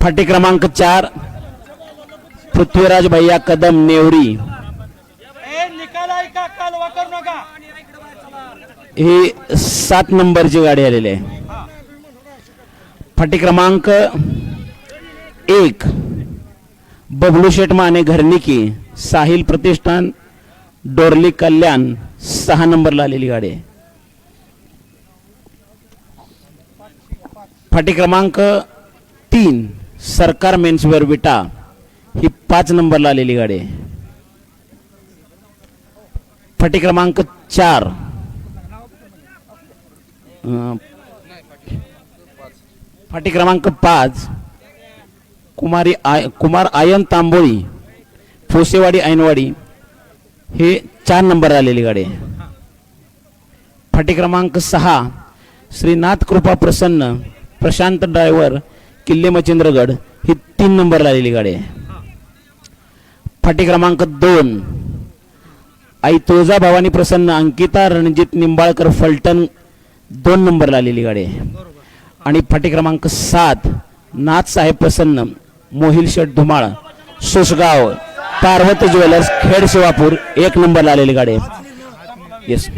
फाटी क्रमांक चार पृथ्वीराज भैया कदम नेवरी. ही सात नंबरची गाडी आलेली आहे. फाटी क्रमांक एक बबलू शेठ माने घरनिकी साहिल प्रतिष्ठान डोरली कल्याण सहा नंबरला आलेली गाडी आहे. फाटी क्रमांक तीन सरकार मेन्सवेअर विटा. ही पाच नंबरला आलेली गाडी आहे. फाटी क्रमांक चार. फाटी क्रमांक पाच कुमारी आय कुमार आयन तांबोळी फोसेवाडी ऐनवाडी हे चार नंबर आलेली गाडी आहे. फाटी क्रमांक सहा श्रीनाथ कृपा प्रसन्न प्रशांत ड्रायव्हर किल्ले मच्छिंद्रगड ही तीन नंबरला आलेली गाडी आहे. फाटी क्रमांक दोन. आई तुळजा भवानी प्रसन्न अंकिता रणजित निंबाळकर फलटण दोन नंबरला आलेली गाडी आहे. आणि फाटी क्रमांक सात नाथ साहेब प्रसन्न मोहिल शेठ धुमाळ सुसगाव पार्वती ज्वेलर्स खेड शिवापूर एक नंबरला आलेली गाडी आहे. येस